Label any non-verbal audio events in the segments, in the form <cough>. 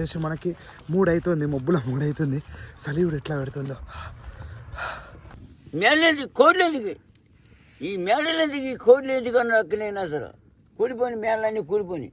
చేసి మనకి మూడు అవుతుంది మబ్బుల మూడు అవుతుంది సలీవుడు ఎట్లా పెడుతుందో. మేళ్ళేందుకు కోడ్లేందుకు? ఈ మేడలేందుకు ఈ కోడ్లేందుకు అన్న నేను అసలు. కూలిపోని మేళ్ళన్నీ కూలిపోని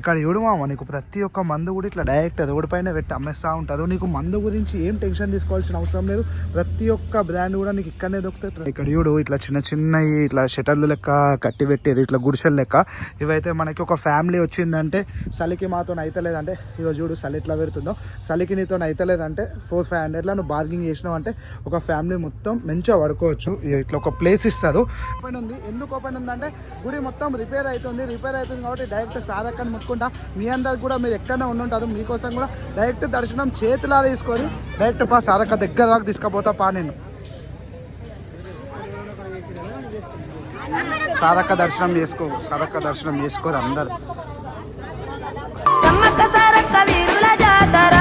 ఇక్కడ చూడు మామ నీకు ప్రతి ఒక్క మందు కూడా ఇట్లా డైరెక్ట్ రోడ్ పైన పెట్టి అమ్మేస్తూ ఉంటారు. నీకు మందు గురించి ఏం టెన్షన్ తీసుకోవాల్సిన అవసరం లేదు. ప్రతి ఒక్క బ్రాండ్ కూడా నీకు ఇక్కడనే దొరుకుతాయి. ఇక్కడ చూడు ఇట్లా చిన్న చిన్నవి ఇట్లా షటర్లు లెక్క కట్టి పెట్టేది ఇట్లా గుడిసెలు లెక్క. ఇవైతే మనకి ఒక ఫ్యామిలీ వచ్చిందంటే చలికి మాతో అయితలేదంటే ఇగో చూడు చలి ఎట్లా పెడుతుందో. చలికి నీతో అయితలేదంటే ఫోర్ ఫైవ్ హండ్రెడ్లో నువ్వు బార్గింగ్ చేసినావు అంటే ఒక ఫ్యామిలీ మొత్తం మంచిగా పడుకోవచ్చు. ఇట్లా ఒక ప్లేస్ ఇస్తారు ఓపెన్ ఉంది. ఎందుకు ఓపెన్ ఉందంటే గుడి మొత్తం రిపేర్ అవుతుంది. రిపేర్ అవుతుంది కాబట్టి డైరెక్ట్ సాధక్కని ముట్టుకుంటా మీ అందరికి కూడా మీరు ఎక్కడనే ఉండుంటారు మీకోసం కూడా డైరెక్ట్ దర్శనం చేతిలా తీసుకొని డైరెక్ట్ పా సాధక దగ్గర దాకా తీసుకుపోతా పా నేను. సాధక దర్శనం చేసుకో సాధక దర్శనం చేసుకోరు అందరు. సమ్మక్క సారక్క వీరుల జాతర.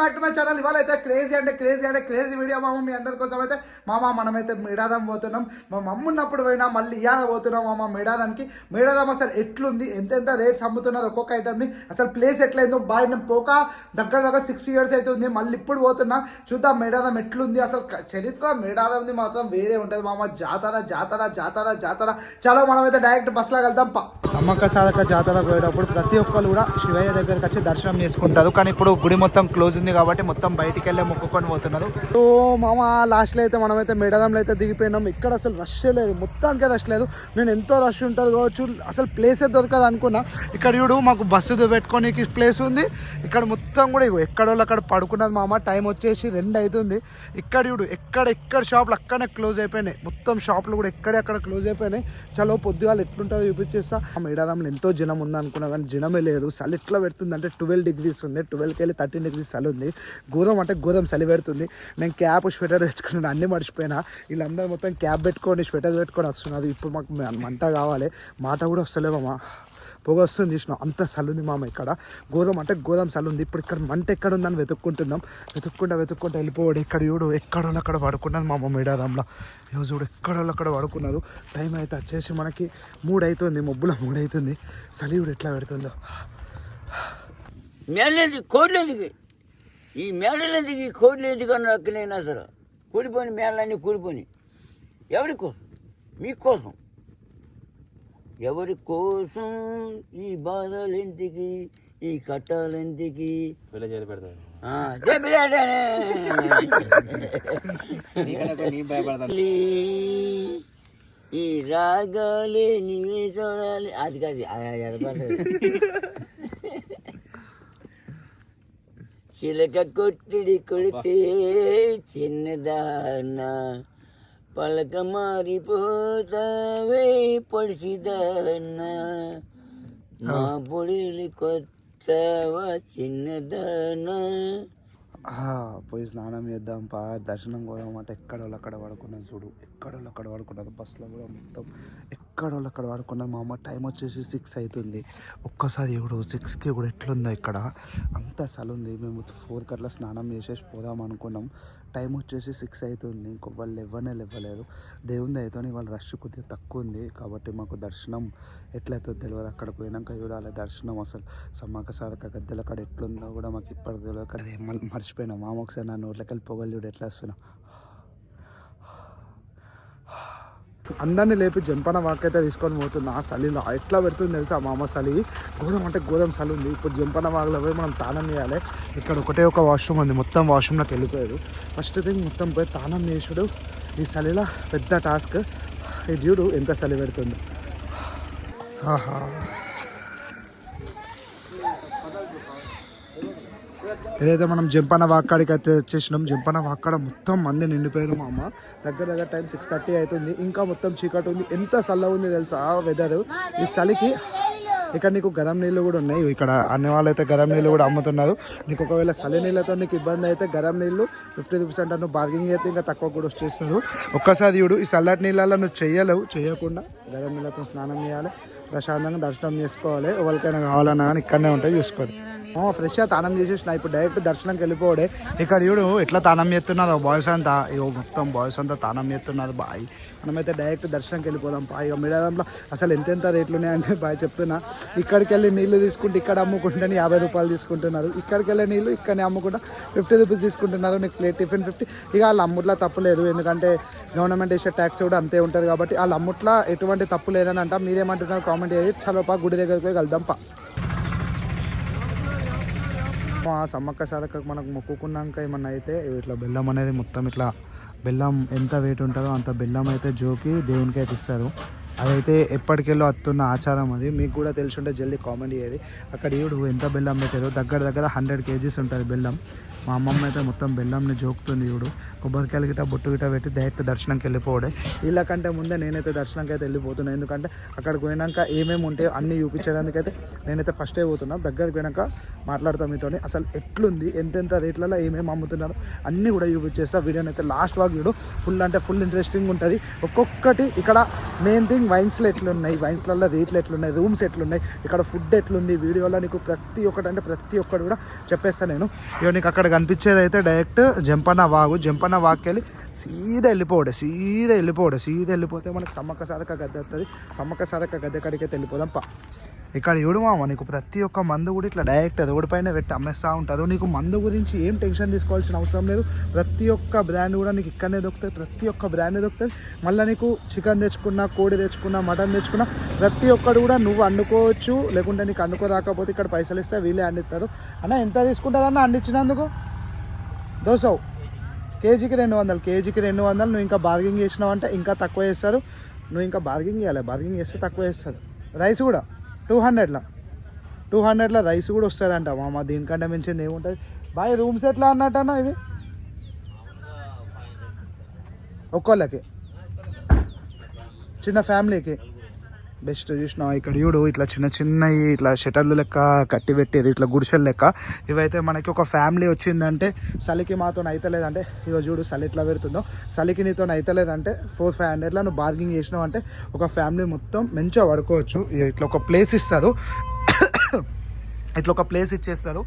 బ్యాక్ టు మై ఛానల్ ఇవాళ అయితే క్రేజీ అంటే క్రేజీ అంటే క్రేజీ వీడియో మామ మీ అందరి కోసం అయితే మామ మనమైతే మేడారం పోతున్నాం. మా మమ్మ ఉన్నప్పుడు పోయినా మళ్ళీ ఇవాళ పోతున్నాం మామ మేడాదానికి మేడారం అసలు ఎట్లుంది? ఎంత ఎంత రేట్స్ అమ్ముతున్నారు ఒక్కొక్క ఐటమ్ని అసలు ప్లేస్ ఎట్లయిందో బాయ్ నేను పోక దగ్గర దగ్గర సిక్స్ ఇయర్స్ అవుతుంది మళ్ళీ ఇప్పుడు పోతున్నా. చూద్దాం మేడారం ఎట్లుంది? అసలు చరిత్ర మేడాదంది మాత్రం వేరే ఉంటుంది మామ. జాతర జాతర జాతర జాతర. చాలా మనమైతే డైరెక్ట్ బస్సులో వెళ్దాం పా. సమ్మక్క సాధక జాతర పోయేటప్పుడు ప్రతి ఒక్కరు కూడా శివయ్య దగ్గరికి వచ్చి దర్శనం చేసుకుంటారు. కానీ ఇప్పుడు గుడి మొత్తం క్లోజ్ ఉంది. కాబట్టి మొత్తం బయటికి వెళ్ళే మొక్కుకొని పోతున్నారు. ఓ మామ లాస్ట్లో అయితే మనమైతే మేడారంలో అయితే దిగిపోయినాం. ఇక్కడ అసలు రష్ లేదు. మొత్తానికే రష్ లేదు. నేను ఎంతో రష్ ఉంటుంది కావచ్చు అసలు ప్లేసే దొరకదు అనుకున్నా. ఇక్కడ చూడు మాకు బస్సు పెట్టుకోనికి ప్లేస్ ఉంది. ఇక్కడ మొత్తం కూడా ఇగో ఎక్కడోళ్ళు అక్కడ పడుకున్నది మామ. టైం వచ్చేసి రెండు అవుతుంది ఇక్కడ చూడు ఎక్కడ ఎక్కడ షాపులు అక్కడనే క్లోజ్ అయిపోయినాయి. మొత్తం షాపులు కూడా ఎక్కడే అక్కడ క్లోజ్ అయిపోయినాయి. చలో పొద్దుగాలు ఎట్లుంటుందో చూపించేస్తా. ఆ మేడారంలో ఎంతో జనం ఉంది అనుకున్నా కానీ జనమే లేదు. చలి ఎట్లా పెడుతుంది అంటే ట్వెల్వ్ డిగ్రీస్ ఉంది ట్వెల్వ్కి వెళ్ళి థర్టీన్ డిగ్రీస్ చలి ఉంది. గోధుమ అంటే గోధుమ చలి పెడుతుంది. నేను క్యాప్ స్వెటర్ తెచ్చుకున్నాను అన్నీ మర్చిపోయినా. వీళ్ళందరూ మొత్తం క్యాప్ పెట్టుకొని స్వెటర్ పెట్టుకొని వస్తున్నారు. ఇప్పుడు మాకు మంట కావాలి. మాట కూడా వస్తలేమమ్మా పొగ వస్తుంది చూసినాం అంత సలుంది మామ ఇక్కడ. గోధుమ అంటే గోధుమ సలుంది ఇప్పుడు ఇక్కడ మంట ఎక్కడ ఉందని వెతుక్కుంటున్నాం. వెతుక్కుంటా వెతుక్కుంటా వెళ్ళిపోవాడు ఇక్కడ చూడు? ఎక్కడో అక్కడ పడుకున్నది మామ మేడారంలో. ఈరోజు చూడు ఎక్కడో అక్కడ పడుకున్నది టైం అయితే వచ్చేసి మనకి మూడు అవుతుంది మబ్బుల మూడు అవుతుంది కూడా ఎట్లా పెడుతుందో. మేళ్ళేందుకు ఈ మేడలేందుకు ఈ కోడ్లేందుకు అన్న నేను అసలు కూలిపోని మేళ్ళన్నీ కూలిపోని ఎవరి కోసం? మీకోసం ఎవరి కోసం ఈ ఈ ఆ, జై బిర్యానీ. నీ భయపడతాను. ఈ రాగాలే నీవే చూడాలి. అది కాదు ఆ, ఆ, అది పాడలేదు. చిలక కొట్టిడి కొడితే చిన్నదాన పలక మారిపోతావే పొడిసిదాన. మా పొడిలి కొత్తవా చిన్నదానా? పోయి స్నానం చేద్దాం పా. దర్శనం పోదాం అంటే ఎక్కడోళ్ళు అక్కడ పడుకున్నది చూడు. ఎక్కడోళ్ళు అక్కడ పడుకున్నది బస్సులో కూడా మొత్తం ఎక్కడోళ్ళు అక్కడ పడుకున్నాం మా అమ్మ టైం వచ్చేసి సిక్స్ అవుతుంది ఒక్కసారి ఇప్పుడు సిక్స్కి కూడా ఎట్లుందో ఇక్కడ. అంత అసలు ఉంది. మేము ఫోర్కి అట్లా స్నానం చేసేసి పోదాం అనుకున్నాం. టైం వచ్చేసి సిక్స్ అవుతుంది ఇంకో వాళ్ళు ఇవ్వనే ఇవ్వలేదు దేవుని అయితేనే వాళ్ళ రష్ కొద్దిగా తక్కువ ఉంది. కాబట్టి మాకు దర్శనం ఎట్లయితే తెలియదు అక్కడ పోయినాక చూడాలి దర్శనం అసలు. సమ్మక్క సాధక గద్దెల కాడ ఎట్లుందో కూడా మాకు ఇప్పటికి తెలియదు అక్కడ మర్చిపోయినా. మామ ఒకసారి నా నోట్లోకి వెళ్ళి పొగలు చూడు ఎట్లా వస్తున్నా. అందరినీ లేపి జంపన వాకైతే తీసుకొని పోతున్నా. ఆ చలిలో ఎట్లా పెడుతుంది తెలుసా మా అమ్మ చలి గోధుమ అంటే గోధుమ చలి ఉంది. ఇప్పుడు జంపన వాగులో పోయి మనం తానం చేయాలి. ఇక్కడ ఒకటే ఒక వాష్రూమ్ ఉంది. మొత్తం వాష్రూమ్లోకి వెళ్ళిపోయారు ఫస్ట్ థింగ్ మొత్తం పోయి తానం చేసుడు. ఈ చలిలో పెద్ద టాస్క్. ఈ డ్యూడు ఎంత చలి పెడుతుంది. ఆహా. ఏదైతే మనం జంపన వాక్కాడికి అయితే వచ్చేసినాం జంపన వాక్కడ మొత్తం మంది నిండిపోయారు మా అమ్మ. దగ్గర దగ్గర టైం సిక్స్ థర్టీ అవుతుంది ఇంకా మొత్తం చీకటి ఉంది. ఎంత చల్ల ఉంది తెలుసా? వెదర్ ఈ చలికి ఇక్కడ నీకు గరం నీళ్ళు కూడా ఉన్నాయి. ఇక్కడ అన్ని వాళ్ళు అయితే గరం నీళ్ళు కూడా అమ్ముతున్నారు. నీకు ఒకవేళ చలి నీళ్ళతో నీకు ఇబ్బంది అయితే గరం నీళ్ళు ఫిఫ్టీ రూపీస్ అంటే బార్గింగ్ అయితే ఇంకా తక్కువ కూడా వచ్చేస్తారు. ఒక్కసారి చూడు ఈ చల్లటి నీళ్ళలో నువ్వు చేయలేవు. చేయకుండా గరం నీళ్ళతో స్నానం చేయాలి. ప్రశాంతంగా దర్శనం చేసుకోవాలి. ఎవరికైనా కావాలన్నా కానీ ఇక్కడనే ఉంటాయి చూసుకోవాలి ఫ్రెష్గా తానం చేసేసిన. ఇప్పుడు డైరెక్ట్ దర్శనంకి వెళ్ళిపోవడే. ఇక్కడ చూడు ఎట్లా తానం చేస్తున్నారు బాయ్స్ అంతా. ఇగో మొత్తం బాయ్స్ అంతా తానం చేస్తున్నారు బాయ్. మనమైతే డైరెక్ట్ దర్శనంకి వెళ్ళిపోదాం పా ఇక మిడాదంలో అసలు ఎంతెంత రేట్లు ఉన్నాయంటే బాయ్ చెప్తున్నా. ఇక్కడికి వెళ్ళి నీళ్ళు తీసుకుంటే ఇక్కడ అమ్ముకుంటే యాభై రూపాయలు తీసుకుంటున్నారు. ఇక్కడికి వెళ్ళే నీళ్ళు ఇక్కడనే అమ్ముకుంటా ఫిఫ్టీ రూపీస్ తీసుకుంటున్నారు. నీకు ప్లేట్ టిఫిన్ ఫిఫ్టీ ఇక వాళ్ళ అమ్ముట్లా తప్పు లేదు. ఎందుకంటే గవర్నమెంట్ వేసే ట్యాక్స్ కూడా అంతే ఉంటుంది కాబట్టి వాళ్ళ అమ్ముట్లా ఎటువంటి తప్పు లేదని అంట. మీరేమంటున్నారు? కామెంట్ చేసి చలోపా గుడి దగ్గరికి పోయి పా. మా సమ్మక్క సారక్క మనకు మొక్కుకున్నాక ఏమన్నా అయితే ఇట్లా బెల్లం అనేది మొత్తం ఇట్లా బెల్లం ఎంత వెయిట్ ఉంటుందో అంత బెల్లం అయితే జోకి దేవునికి అయితే ఇస్తారు. అదైతే ఎప్పటికెళ్ళో వస్తున్న ఆచారం అది. మీకు కూడా తెలిసి ఉంటే జల్దీ కామెంట్ చేయది అక్కడ ఈవిడు ఎంత బెల్లం పెట్టారు. దగ్గర దగ్గర హండ్రెడ్ కేజీస్ ఉంటుంది బెల్లం. మా అమ్మమ్మ అయితే మొత్తం బెల్లంని జోకుతుంది ఈవిడు. కొబ్బరికాయలు గిట్ట బొట్టు గిట్ట పెట్టి డైరెక్ట్ దర్శనంకి వెళ్ళిపోవడే వీళ్ళకంటే ముందే నేనైతే దర్శనంకి అయితే వెళ్ళిపోతున్నాను ఎందుకంటే అక్కడికి పోయినాక ఏమేమి ఉంటాయో అన్నీ చూపించేదానికైతే నేనైతే ఫస్టే పోతున్నా. దగ్గరికి పోయినాక మాట్లాడతాం మీతోని. అసలు ఎట్లుంది? ఎంతెంత రేట్లలో ఏమేమి అమ్ముతున్నారు? అన్నీ కూడా చూపించేస్తా. వీడియోని అయితే లాస్ట్ వాక్ వీడు ఫుల్ అంటే ఫుల్ ఇంట్రెస్టింగ్ ఉంటుంది. ఒక్కొక్కటి ఇక్కడ మెయిన్ థింగ్ వైన్స్లో ఎట్లున్నాయి? వైన్స్లలో రేట్లు ఎట్లున్నాయి? రూమ్స్ ఎట్లున్నాయి? ఇక్కడ ఫుడ్ ఎట్లుంది? వీడియోలో నీకు ప్రతి ఒక్కటి అంటే ప్రతి ఒక్కటి కూడా చెప్పేస్తాను నేను. ఇక నీకు అక్కడ కనిపించేది అయితే డైరెక్ట్ జంపన వాగు. జంపన్న అన్న వాక్యాలు సీదా వెళ్ళిపోవడే సీదా వెళ్ళిపోవడే సీదా వెళ్ళిపోతే మనకి సమ్మక్క సాధక గద్దె వస్తుంది సమ్మక్క సాధక గద్దె కాడికి అయితే వెళ్ళిపోదాం పా. ఇక్కడ చూడు మామ నీకు ప్రతి ఒక్క మందు కూడా ఇట్లా డైరెక్ట్ రోడ్డు పైన పెట్టి అమ్మేస్తూ ఉంటారు. నీకు మందు గురించి ఏం టెన్షన్ తీసుకోవాల్సిన అవసరం లేదు. ప్రతి ఒక్క బ్రాండ్ కూడా నీకు ఇక్కడనే దొరుకుతుంది. ప్రతి ఒక్క బ్రాండ్ దొరుకుతుంది. మళ్ళీ నీకు చికెన్ తెచ్చుకున్నా కోడి తెచ్చుకున్నా మటన్ తెచ్చుకున్నా ప్రతి ఒక్కడు కూడా నువ్వు వండుకోవచ్చు. లేకుంటే నీకు అండుకో రాకపోతే ఇక్కడ పైసలు ఇస్తే వీళ్ళే అండిస్తారు అన్న ఎంత తీసుకుంటారన్న అందించినందుకు దోసవు. కేజీకి రెండు వందలు కేజీకి రెండు వందలు నువ్వు ఇంకా బార్గింగ్ చేసినావు అంటే ఇంకా తక్కువ చేస్తారు. నువ్వు ఇంకా బార్గింగ్ చేయాలి బార్గింగ్ చేస్తే తక్కువ చేస్తారు. రైస్ కూడా టూ హండ్రెడ్లో టూ హండ్రెడ్లో రైస్ కూడా వస్తుందంట మామ దీనికంటే మించింది ఏముంటుంది? బాయ్ రూమ్స్ ఎట్లా అన్నట్టన్నా ఇవి? ఒక్కోళ్ళకి. చిన్న ఫ్యామిలీకి బెస్ట్ చూసినా ఇక్కడ చూడు ఇట్లా చిన్న చిన్నవి ఇట్లా షటర్లు లెక్క కట్టి పెట్టేది ఇట్లా గుడిసెలు లెక్క. ఇవైతే మనకి ఒక ఫ్యామిలీ వచ్చిందంటే చలికి మాతో అయితలేదంటే ఇగో చూడు చలి ఇట్లా పెడుతుందో. చలికి నీతో అయితలేదంటే ఫోర్ ఫైవ్ హండ్రెడ్లో నువ్వు బార్గింగ్ చేసినావు అంటే ఒక ఫ్యామిలీ మొత్తం మంచిగా పడుకోవచ్చు. ఇట్లా ఒక ప్లేస్ ఇస్తారు <coughs> ఇట్లా ఒక ప్లేస్ ఇచ్చేస్తారు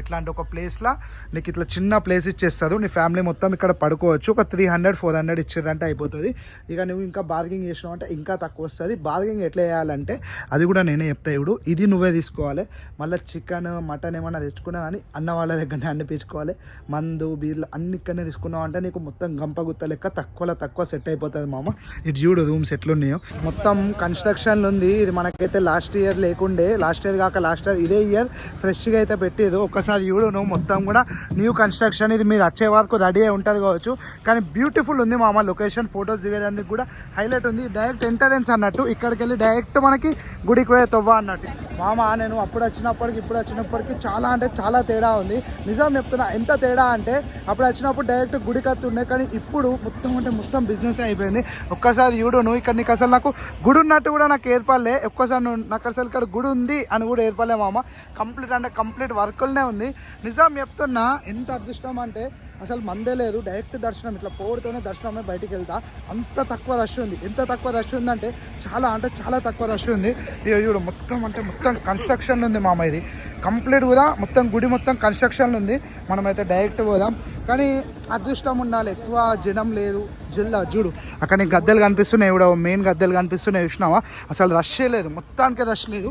ఇట్లాంటి ఒక ప్లేస్లో నీకు ఇట్లా చిన్న ప్లేస్ ఇచ్చేస్తారు నీ ఫ్యామిలీ మొత్తం ఇక్కడ పడుకోవచ్చు. ఒక త్రీ హండ్రెడ్ ఫోర్ హండ్రెడ్ ఇచ్చేదంటే అయిపోతుంది. ఇక నువ్వు ఇంకా బార్గింగ్ చేసినావు అంటే ఇంకా తక్కువ వస్తుంది. బార్గింగ్ ఎట్లా చేయాలంటే అది కూడా నేనే చెప్తా ఇప్పుడు ఇది నువ్వే తీసుకోవాలి. మళ్ళీ చికెన్ మటన్ ఏమన్నా తెచ్చుకున్నా కానీ అన్న వాళ్ళ దగ్గరనే అనిపించుకోవాలి మందు బీర్లు అన్ని ఇక్కడనే తీసుకున్నావు అంటే నీకు మొత్తం గంప గుత్త లెక్క తక్కువలో తక్కువ సెట్ అయిపోతుంది మామ. ఇటు చూడు రూమ్స్ ఎట్లున్నాయో. మొత్తం కన్స్ట్రక్షన్ ఉంది. ఇది మనకైతే లాస్ట్ ఇయర్ లేకుండే. లాస్ట్ ఇయర్ కాక లాస్ట్ ఇయర్ ఇదే ఇయర్ ఫ్రెష్గా అయితే పెట్టేదో ఒక్కసారి చూడు నువ్వు మొత్తం కూడా న్యూ కన్స్ట్రక్షన్ ఇది మీరు వచ్చే వరకు రెడీ అయి ఉంటుంది కావచ్చు. కానీ బ్యూటిఫుల్ ఉంది మామ లొకేషన్ ఫొటోస్ దిగేదానికి కూడా హైలైట్ ఉంది. డైరెక్ట్ ఎంటరెన్స్ అన్నట్టు ఇక్కడికి వెళ్ళి డైరెక్ట్ మనకి గుడికి పోయే తొవ్వ అన్నట్టు. మామ నేను అప్పుడు వచ్చినప్పటికి ఇప్పుడు వచ్చినప్పటికి చాలా అంటే చాలా తేడా ఉంది. నిజం చెప్తున్నా ఎంత తేడా అంటే అప్పుడు వచ్చినప్పుడు డైరెక్ట్ గుడికి వస్తుండే కానీ ఇప్పుడు మొత్తం అంటే మొత్తం బిజినెస్ అయిపోయింది. ఒక్కసారి చూడు నువ్వు ఇక్కడ నీకు అసలు నాకు గుడి ఉన్నట్టు కూడా నాకు ఏర్పడలే. ఒక్కసారి నువ్వు నాకు అసలు ఇక్కడ గుడి ఉంది అని కూడా ఏర్పడలే మామ. కంప్లీట్ అంటే కంప్లీట్ వర్కులనే ఉంది. నిజం చెప్తున్నా ఎంత అదృష్టం అంటే అసలు మందే లేదు. డైరెక్ట్ దర్శనం ఇట్లా పోరుతోనే దర్శనమే బయటికి వెళ్తా. అంత తక్కువ రష్ ఉంది. ఎంత తక్కువ రష్ ఉందంటే చాలా అంటే చాలా తక్కువ రష్ ఉంది. ఇక చూడు మొత్తం అంటే మొత్తం కన్స్ట్రక్షన్ ఉంది మామ ఇది. కంప్లీట్ కూడా మొత్తం గుడి మొత్తం కన్స్ట్రక్షన్ ఉంది. మనమైతే డైరెక్ట్ పోదాం. కానీ అదృష్టం ఉండాలి. ఎక్కువ జనం లేదు. జిల్లా చూడు అక్కడ నీకు గద్దెలు కనిపిస్తున్నాయి కూడా. మెయిన్ గద్దెలు కనిపిస్తున్నాయి చూసినావా? అసలు రష్ లేదు. మొత్తానికి రష్ లేదు.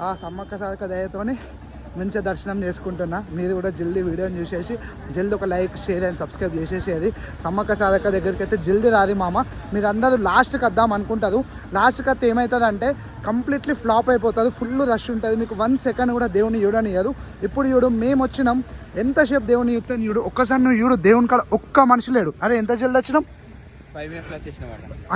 ఆ సమ్మక్క సాధక దయతోనే మంచిగా దర్శనం చేసుకుంటున్నా. మీరు కూడా జల్దీ వీడియోని చూసేసి జల్దీ ఒక లైక్ షేర్ అండ్ సబ్స్క్రైబ్ చేసేసేది సమ్మక్క సాధక దగ్గరికి అయితే జల్దీ రాది మామ. మీరు అందరూ లాస్ట్కి వద్దాం అనుకుంటారు. లాస్ట్కి వస్తే ఏమవుతుందంటే కంప్లీట్లీ ఫ్లాప్ అయిపోతుంది ఫుల్ రష్ ఉంటుంది. మీకు వన్ సెకండ్ కూడా దేవుని చూడనియదు ఇప్పుడు చూడు మేము వచ్చినాం. ఎంతసేపు దేవుని చూస్తే చూడు ఒక్కసారి నువ్వు చూడు దేవుని కాడ ఒక్క మనిషి లేడు. అదే ఎంత జల్ది వచ్చినాం?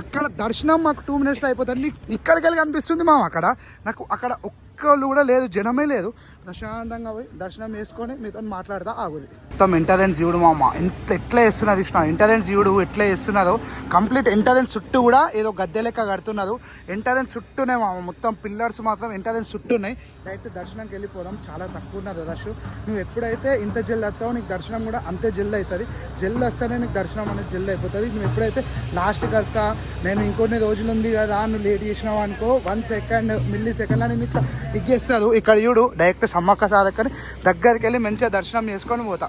అక్కడ దర్శనం మాకు టూ మినిట్స్ అయిపోతుంది. నీకు ఇక్కడికి వెళ్ళి కనిపిస్తుంది మా అక్కడ. నాకు అక్కడ ఒక్కళ్ళు కూడా లేదు జనమే లేదు. ప్రశాంతంగా పోయి దర్శనం చేసుకొని మీతో మాట్లాడతా ఆగుది. మొత్తం ఎంటరెన్స్ చూడు మామ. ఎంత ఎట్లా వేస్తున్నారు ఇష్టం ఎంటరెన్స్ చూడు ఎట్లా వేస్తున్నదో కంప్లీట్ ఎంటరెన్స్ చుట్టూ కూడా ఏదో గద్దె లెక్క కడుతున్నారు ఎంటరెన్స్ చుట్టూనే మామ. మొత్తం పిల్లర్స్ మాత్రం ఎంటరెన్స్ చుట్టూన్నాయి డైరెక్ట్ దర్శనంకి వెళ్ళిపోదాం. చాలా తక్కువ ఉన్నది రష్. నువ్వు ఎప్పుడైతే ఇంత జల్ వస్తావో నీకు దర్శనం కూడా అంతే జల్ అవుతుంది. జల్ వస్తేనే నీకు దర్శనం అనేది జల్ది అయిపోతుంది. నువ్వు ఎప్పుడైతే లాస్ట్కి వస్తా నేను ఇంకొన్ని రోజులు ఉంది కదా నువ్వు లేట్ చేసినావు అనుకో. వన్ సెకండ్ మిల్లీ సెకండ్ అని ఇట్లా ఇగ్గేస్తాడు. ఇక్కడ చూడు డైరెక్ట్ సమ్మక్క సాధక్కని దగ్గరికి వెళ్ళి మంచిగా దర్శనం చేసుకొని పోతా.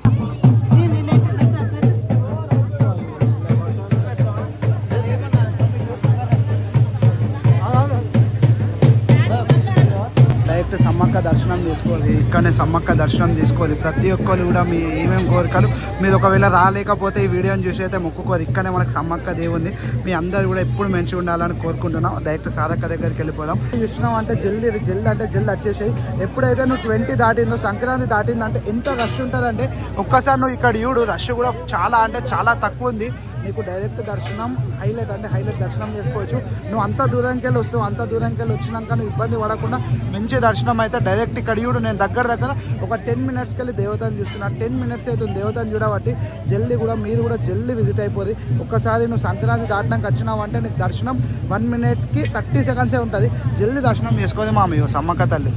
సమ్మక్క దర్శనం చేసుకోవాలి ఇక్కడనే సమ్మక్క దర్శనం చేసుకోవాలి ప్రతి ఒక్కరు కూడా మీ ఏమేమి కోరికలు మీరు ఒకవేళ రాలేకపోతే ఈ వీడియోని చూసి అయితే మొక్కుకోరు ఇక్కడనే మనకి సమ్మక్క దేవుంది మీ అందరు కూడా ఎప్పుడు మంచిగా ఉండాలని కోరుకుంటున్నాం. డైరెక్ట్ సాధక్క దగ్గరికి వెళ్ళిపోదాం. చూసినాం అంటే జల్దీ జల్ది అంటే జల్ది వచ్చేసాయి. ఎప్పుడైతే నువ్వు ట్వంటీ దాటిందో సంక్రాంతి దాటిందంటే ఎంత రష్ ఉంటుందంటే ఒక్కసారి నువ్వు ఇక్కడ చూడు రష్ కూడా చాలా అంటే చాలా తక్కువ ఉంది. నీకు డైరెక్ట్ దర్శనం హైలైట్ అంటే హైలైట్ దర్శనం చేసుకోవచ్చు. నువ్వు అంత దూరంకి వెళ్ళి వస్తావు అంత దూరంకి వెళ్ళి వచ్చినాక నువ్వు ఇబ్బంది పడకుండా మంచి దర్శనం అయితే డైరెక్ట్ ఇక్కడ చూడు నేను దగ్గర దగ్గర ఒక టెన్ మినిట్స్కి వెళ్ళి దేవతను చూస్తున్నా. టెన్ మినిట్స్ అవుతుంది దేవతను చూడబట్టి జల్దీ కూడా మీరు కూడా జల్దీ విజిట్ అయిపోతుంది ఒక్కసారి నువ్వు సంక్రాంతి దాటినాక వచ్చినావు అంటే నీకు దర్శనం వన్ మినిట్కి థర్టీ సెకండ్సే ఉంటుంది. జల్దీ దర్శనం చేసుకోదు మా మీ సమ్మక్క తల్లి.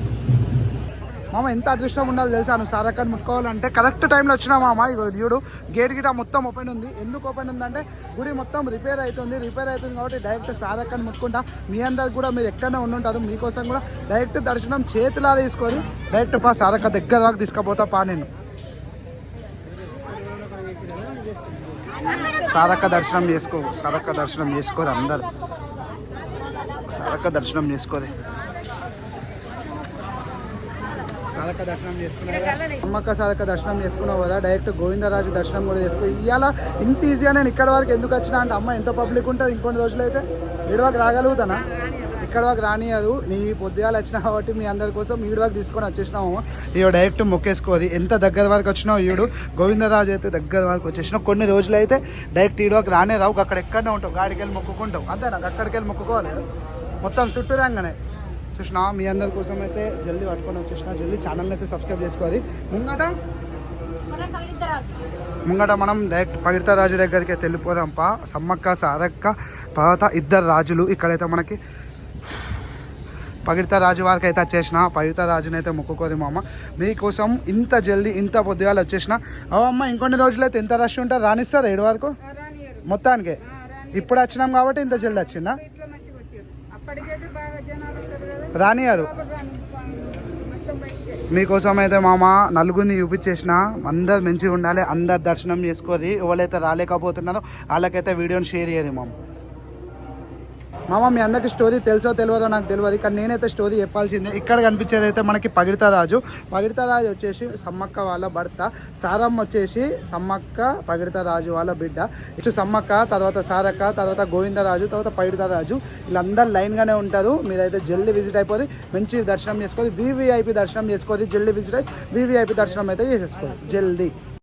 మామ ఎంత అదృష్టం ఉండాలి తెలుసా? నువ్వు సాధకాన్ని ముట్టుకోవాలంటే కరెక్ట్ టైంలో వచ్చినా మామ ఇగో చూడు గేట్ గిట మొత్తం ఓపెన్ ఉంది. ఎందుకు ఓపెన్ ఉందంటే గుడి మొత్తం రిపేర్ అవుతుంది రిపేర్ అవుతుంది కాబట్టి డైరెక్ట్ సాధకాన్ని ముట్టుకుంటా. మీ అందరికి కూడా మీరు ఎక్కడనే ఉండుంటారు మీకోసం కూడా డైరెక్ట్ దర్శనం చేతిలా తీసుకొని డైరెక్ట్ పా సాధక దగ్గర దాకా తీసుకుపోతా పా నేను. సారక్క దర్శనం చేసుకో సారక్క దర్శనం చేసుకోరు అందరు. సారక్క దర్శనం చేసుకోదే సాధక దర్శనం చేసుకున్నావు అమ్మక్క సాధక దర్శనం చేసుకున్నావు కదా డైరెక్ట్ గోవిందరాజు దర్శనం కూడా చేసుకో. ఇవాళ ఇంత ఈజీగా నేను ఇక్కడ వరకు ఎందుకు వచ్చినా అంటే అమ్మ ఎంత పబ్లిక్ ఉంటుంది ఇంకొన్ని రోజులు అయితే ఏడు రాగలుగుతానా? ఇక్కడ వరకు రానియదు. నీ పొద్దుగాలు వచ్చినా కాబట్టి మీ అందరి కోసం ఈడు వరకు తీసుకొని వచ్చేసినాము. ఇవి డైరెక్ట్ మొక్కేసుకోది ఎంత దగ్గర వరకు వచ్చినావు ఈడు? గోవిందరాజు అయితే దగ్గర వరకు వచ్చేసినావు. కొన్ని రోజులు అయితే డైరెక్ట్ ఈడు వరకు రానే రావు. అక్కడ ఎక్కడనే ఉంటావు. గాడికి వెళ్ళి మొక్కుకుంటావు. అంతేనా? అక్కడికి వెళ్ళి మొక్కుకోవాలి మొత్తం చుట్టూ రాగానే. చూసినా మీ అందరి కోసం అయితే జల్దీ పట్టుకొని వచ్చేసిన. జల్దీ ఛానల్ అయితే సబ్స్క్రైబ్ చేసుకోవాలి. ముంగట? ముంగట మనం డైరెక్ట్ పవిత్ర రాజు దగ్గరికి వెళ్ళిపోదాంపా సమ్మక్క సారక్క తర్వాత ఇద్దరు రాజులు ఇక్కడైతే మనకి పవిత్ర రాజు వారికి అయితే వచ్చేసిన. పవిత్ర రాజుని అయితే మొక్కుకోది మామ మీకోసం ఇంత జల్దీ ఇంత పొద్దుగాల వచ్చేసిన. అవమ్మ ఇంకొన్ని రోజులు అయితే ఎంత రష్ ఉంటుంది రానిస్తారు ఏడు వరకు? మొత్తానికి. ఇప్పుడు వచ్చినాం కాబట్టి ఇంత జల్దీ వచ్చిందా? ఇట్లా రానియదు మీకోసం అయితే మామ నలుగురిని చూపించేసిన. అందరు మంచిగా ఉండాలి అందరు దర్శనం చేసుకోది ఎవరైతే రాలేకపోతున్నారో వాళ్ళకైతే వీడియోని షేర్ చేయదు మామ. మామ మీ అందరికి స్టోరీ తెలుసో తెలియదో నాకు తెలియదు. కానీ నేనైతే స్టోరీ చెప్పాల్సిందే. ఇక్కడ కనిపించేది అయితే మనకి పగిడిత రాజు. రాజు వచ్చేసి సమ్మక్క వాళ్ళ భర్త. సారమ్మ వచ్చేసి సమ్మక్క పగిడిత రాజు వాళ్ళ బిడ్డ. ఇటు సమ్మక్క తర్వాత సారక్క తర్వాత గోవిందరాజు తర్వాత పగిడిత రాజు. వీళ్ళందరూ లైన్గానే ఉంటారు. మీరైతే జల్దీ విజిట్ అయిపోయి మంచి దర్శనం చేసుకోవాలి వివిఐపి దర్శనం చేసుకోవాలి జల్దీ విజిట్ అయి వివిఐపి దర్శనం అయితే చేసేసుకోవాలి జల్దీ.